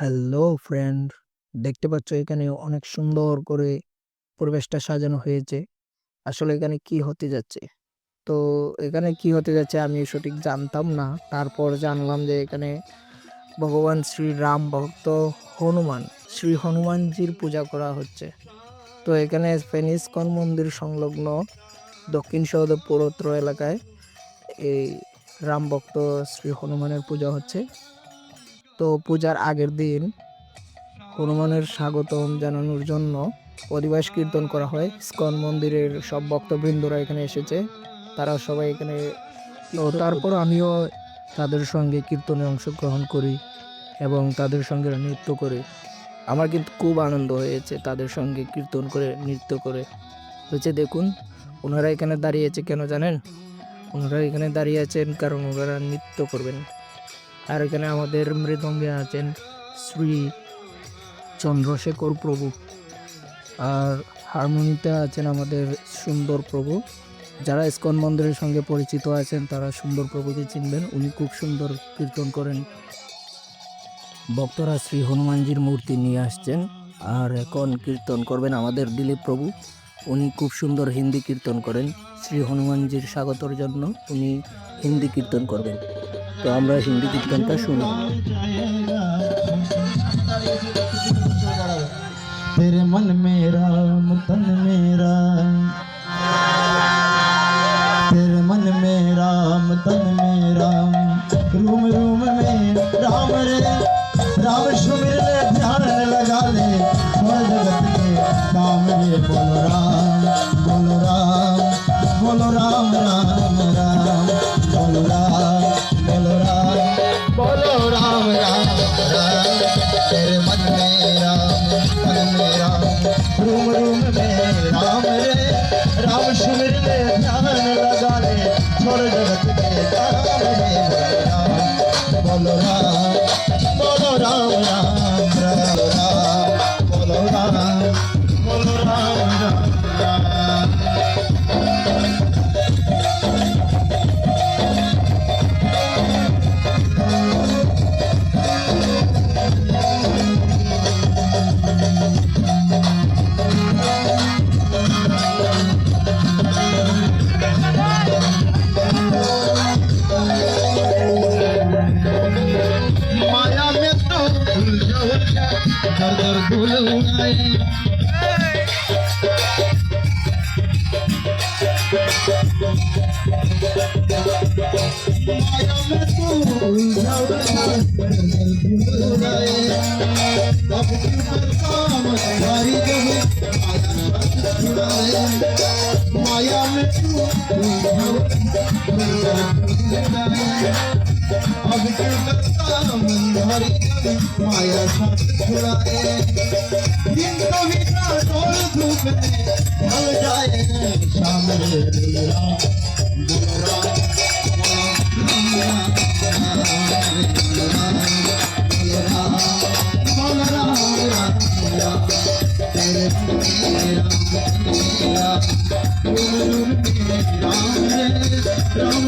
Hello friend দেখতে পাচ্ছ এখানে অনেক সুন্দর করে পরিবেশটা সাজানো হয়েছে। আসলে এখানে কি হতে যাচ্ছে? তো এখানে কি হতে যাচ্ছে আমি সঠিক জানতাম না। তারপর জানলাম যে এখানে ভগবান শ্রী রাম ভক্ত হনুমান, শ্রী হনুমানজির পূজা করা হচ্ছে। তো এখানে ফেনিসকন মন্দির সংলগ্ন দক্ষিণ সৌদ পৌরত্র এলাকায় এই রাম ভক্ত শ্রী হনুমানের পূজা হচ্ছে। তো পূজার আগের দিন হনুমানের স্বাগতম জানানোর জন্য অধিবাস কীর্তন করা হয়। স্কন মন্দিরের সব ভক্তবৃন্দরা এখানে এসেছে। তারা সবাই এখানে তারপর আমিও তাদের সঙ্গে কীর্তনে অংশগ্রহণ করি এবং তাদের সঙ্গে নৃত্য করি। আমার কিন্তু খুব আনন্দ হয়েছে তাদের সঙ্গে কীর্তন করে, নৃত্য করে। হয়েছে দেখুন, ওনারা এখানে দাঁড়িয়েছে কেন জানেন? ওনারা এখানে দাঁড়িয়ে আছেন কারণ ওনারা নৃত্য করবেন। আর এখানে আমাদের মৃদঙ্গে আছেন শ্রী চন্দ্রশেখর প্রভু। আর হারমোনিতে আছেন আমাদের সুন্দর প্রভু। যারা ইস্কন মন্দিরের সঙ্গে পরিচিত আছেন, তারা সুন্দর প্রভুকে চিনবেন। উনি খুব সুন্দর কীর্তন করেন। ভক্তরা শ্রী হনুমানজির মূর্তি নিয়ে আসছেন আর এখন কীর্তন করবেন আমাদের দিলীপ প্রভু। উনি খুব সুন্দর হিন্দি কীর্তন করেন। শ্রী হনুমানজির স্বাগতর জন্য উনি হিন্দি কীর্তন করবেন। তো আমরা হিন্দি কীর্তনটা শুনি तेरे मन मेरा तन मेरा तेरे मन मेरा तन मेरा रूम रूम में राम रे राम सुमिर ले ध्यान लगा ले छोड़ जगत के काम रे बोलो राम बोलो राम दर दर भूल उड़ाए माया में तो भूल जाओ दर दर भूल उड़ाए अब क्यों काम तुम्हारी जब माया छुड़ाए माया में तो भूल जाओ दर दर भूल उड़ाए अब क्यों करता मन মায়া ছড়ায় কিন্তু মিঠা তোর ধূপে ঢল যায় সামনে দুরা Ram Ram Ram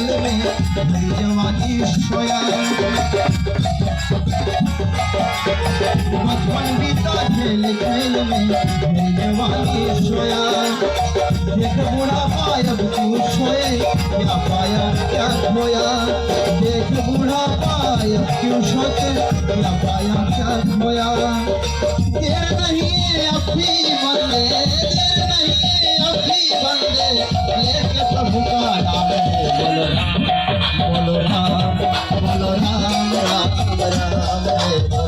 खेल खेल में मेरी जवानी सोया बचपन बीता खेल खेल में मेरी जवानी सोया देख बूढ़ा पायब तू सोए क्या पाया क्या खोया देख बूढ़ा पायब क्यों सोते क्या पाया क्या खोया देर नहीं अभी बंदे देर नहीं अभी बंदे लेके प्रभु का नाम है বলরাম বলরাম বলরাম রাম রাম